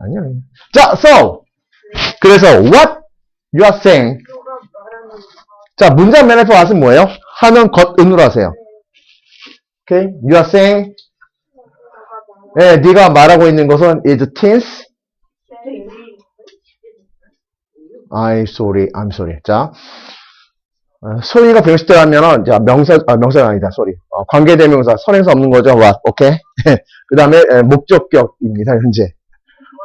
아니야. 자, so. 그래서 what you are saying. 자, 문장 맨 앞에 와서 뭐예요? 하는 것은으로 하세요. 오케이? You are saying. 예, 네가 말하고 있는 것은 is tense. I'm sorry, I'm sorry. 자, 어, 소리가 병식대하면은 자 명사, 아, 명사가 아니다, sorry. 어, 관계대명사, 선행사 없는 거죠, what, 오케이? 그 다음에 목적격입니다, 현재.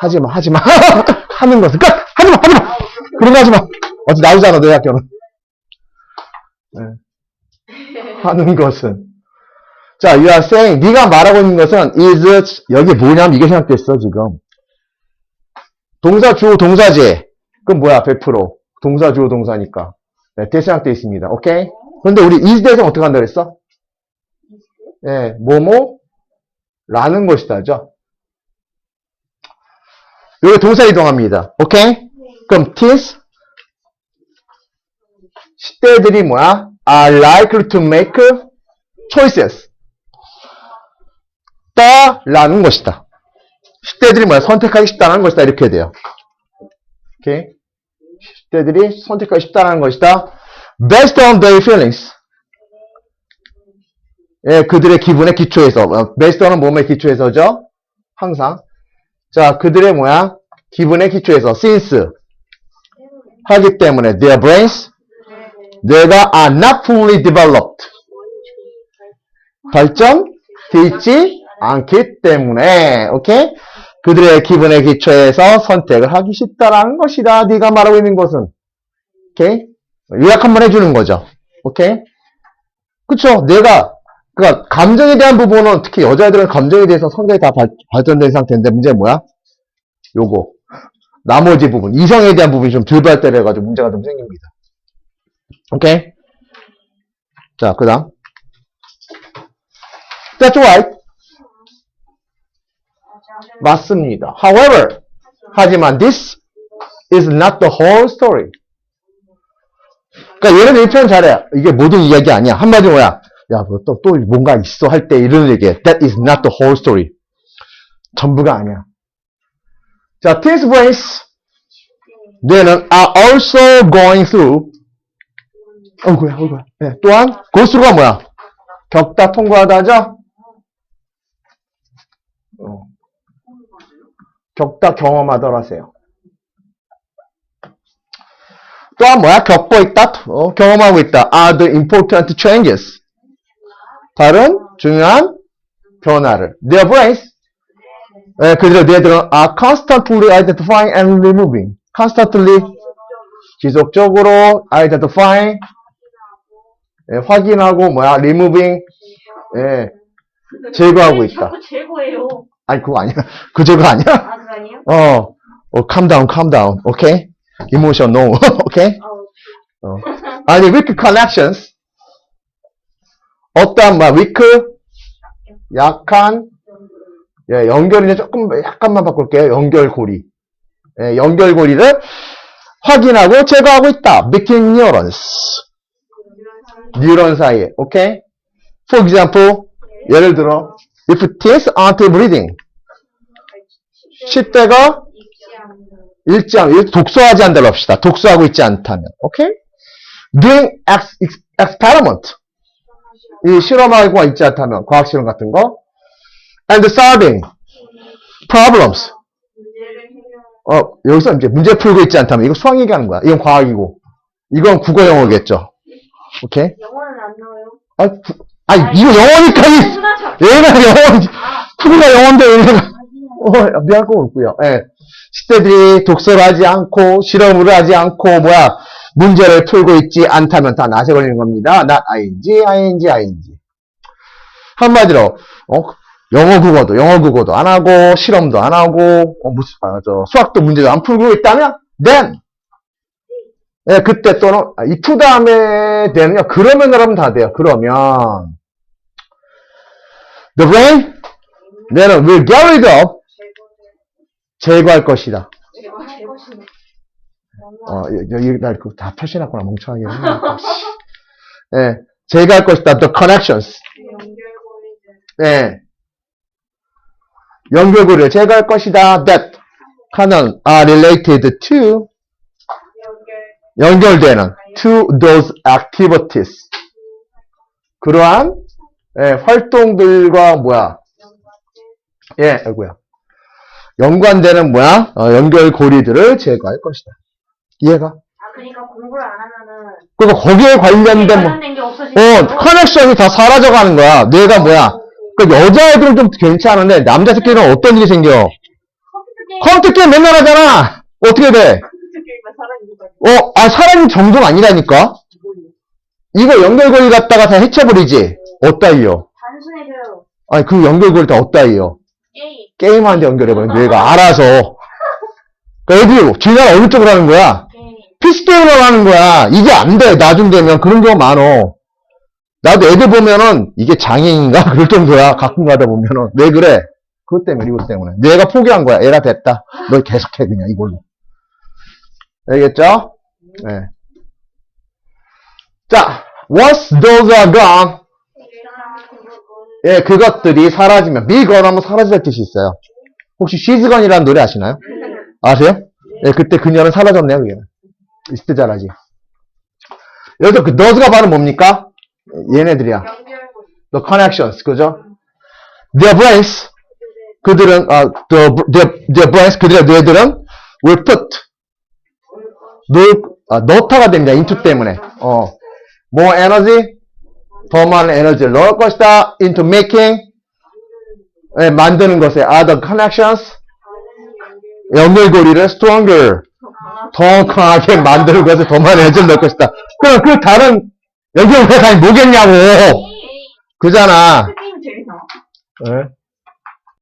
하지마, 하지마. 하는 것은 끝! 하지마, 하지마! 그런 거 하지마! 어차피 나오잖아, 내 학교는. 네. 하는 것은. 자, you are saying, 네가 말하고 있는 것은 is, 여기 뭐냐면 이게 생각됐어, 지금. 동사, 주어, 동사제. 그럼 뭐야, 100%. 동사, 주어, 동사니까. 네, 대 생각돼 있습니다. 오케이? 근데 우리 is 대상 어떻게 한다 그랬어? 예, 뭐뭐? 라는 것이다죠. 여기 동사 이동합니다. 오케이? 그럼 teens, 시대들이 뭐야? are likely to make choices. 따라는 것이다. 시대들이 뭐야? 선택하기 쉽다는 것이다. 이렇게 돼요. 오케이? 시대들이 선택하기 쉽다는 것이다. based on their feelings. 예, 그들의 기분에 기초해서. 어, based on은 몸의 기초해서죠? 항상. 자, 그들의 뭐야? 기분에 기초해서. since. 하기 때문에 their brains 뇌가 are not fully developed. 발전되어 있지 않기 때문에, 오케이? 그들의 기분에 기초해서 선택을 하기 쉽다라는 것이다. 네가 말하고 있는 것은. 오케이? 요약 한번 해주는 거죠. 오케이? 그쵸? 내가, 그니까, 감정에 대한 부분은 특히 여자애들은 감정에 대해서 성격이 다 발, 발전된 상태인데, 문제는 뭐야? 요거. 나머지 부분, 이성에 대한 부분이 좀 덜 발달해가지고 문제가 좀 생깁니다. 오케이? 자, 그 다음. That's right. 맞습니다. However, 하지만 this is not the whole story. 그러니까 얘는 이 표현 잘해. 이게 모든 이야기 아니야. 한마디로 뭐야? 야, 뭐 또, 또 뭔가 있어 할 때 이런 얘기해. That is not the whole story. 전부가 아니야. 자, teens brains, 뇌는 are also going through 어이구야, 어이구야. 네, 또한, 고수가 뭐야? 겪다 통과하다죠? 어. 겪다 경험하더라세요. 또한 뭐야? 겪고 있다, 어, 경험하고 있다. are the important changes. 다른 중요한 변화를. Their brains, 네, 그들의 뇌들은 are constantly identifying and removing. constantly, 지속적으로 identifying, 예, 확인하고 뭐야 removing 예, 제거하고 있다. 자꾸 제거해요. 아니 그거 아니야. 그 제거 아니야? 아, 그거 아니에요? 어, 어 calm down, calm down. 오케이? emotion no. 오케이? 어, 어. 아니 weak connections 어떠한 뭐 weak 약한 예, 연결이는 조금 약간만 바꿀게요. 연결고리. 예, 연결고리를 확인하고 제거하고 있다. between neurons. 뉴런 사이에, 오케이? For example, 예를 들어, if teens aren't breathing, 10대가 읽지 않, 독서하지 않다고 합시다. 독서하고 있지 않다면, 오케이? doing ex, ex- experiment, 이 실험하고 있지 않다면, 과학 실험 같은 거, and solving problems, 어, 여기서 이제 문제 풀고 있지 않다면, 이거 수학 얘기하는 거야. 이건 과학이고, 이건 국어 영어겠죠. 오케이? 영어는 안 나와요. 아, 구- 아니, 이거 영어니까, 이- 수나차. 얘가 영어, 프로가 영어인데 얘가 어, 미할 거 없고요. 예. 10대들이 독서를 하지 않고 실험을 하지 않고 뭐야 문제를 풀고 있지 않다면 다 낫에 걸리는 겁니다. not ing, ing, ing. 한마디로 어, 영어 국어도 영어 국어도 안 하고 실험도 안 하고 어, 무슨 아, 저 수학도 문제도 안 풀고 있다면 then 예, 그때 또는 아, 이프 다음에 되는요. 그러면 여러분 다 돼요. 그러면 the brain 뇌는 will get rid of 제거할 것이다. 제거 제거시네. 어, 여기 날다 표시해놨구나 멍청하게. 예, 제거할 것이다. The connections. 연결고리들 예, 연결고리를 제거할 것이다. That 하는 are related to 연결. 연결되는 to those activities. 그러한 예, 활동들과 뭐야? 예, 아이고야. 연관되는 뭐야? 어, 연결고리들을 제거할 것이다. 이해가? 아, 그러니까 공부를 안 하면은. 그리고 거기에 관련된 뭐, 관련된 게 없어지고. 어, 커넥션이 다 사라져가는 거야. 뇌가 뭐야? 그 여자애들은 좀 괜찮은데 남자 새끼는 어떤 일이 생겨? 컴퓨터 게임. 컴퓨터 게임 맨날 하잖아. 어떻게 돼? 컴퓨터 게임만 거지. 어, 아 사람 정도가 아니라니까. 이거 연결고리 갖다가 다 해쳐버리지. 어따이요? 단순해져요. 아니 그 연결고리 다 어따이요? 게임. 게임하는데 연결해버려. 뇌가 알아서. 그러니까 애들 지나가 어느 쪽으로 하는 거야? PC 게임을 하는 거야. 이게 안 돼. 나중 되면 그런 경우 많어. 나도 애들 보면은 이게 장애인가 그럴 정도야. 가끔 가다 보면은 왜 그래? 그것 때문에 이것 때문에. 내가 포기한 거야. 에라 됐다. 너 계속해 그냥 이걸로. 알겠죠? 네. 자, once those are gone, 예, 그것들이 사라지면 미건 하면 사라질 뜻이 있어요. 혹시 she's gone이라는 노래 아시나요? 아세요? 예, 그때 그녀는 사라졌네요, 그게. 있을 때 잘하지. 여기서 그 thos가 바로 뭡니까? 얘네들이야. The connections, 그죠? Their brains, 그들은, 아, the, their, their brains, 그들의 뇌들은 will put, 넣, 아, 넣다가 됩니다. into 때문에. 어. more energy, 더 많은 에너지를 넣을 것이다. into making, 예, 만드는 것에 other connections, 연결고리를 stronger, 더 강하게 만드는 것에 더 많은 에너지를 넣을 것이다. 그럼 그 다른 연결고리가 뭐겠냐고! 그잖아. 예?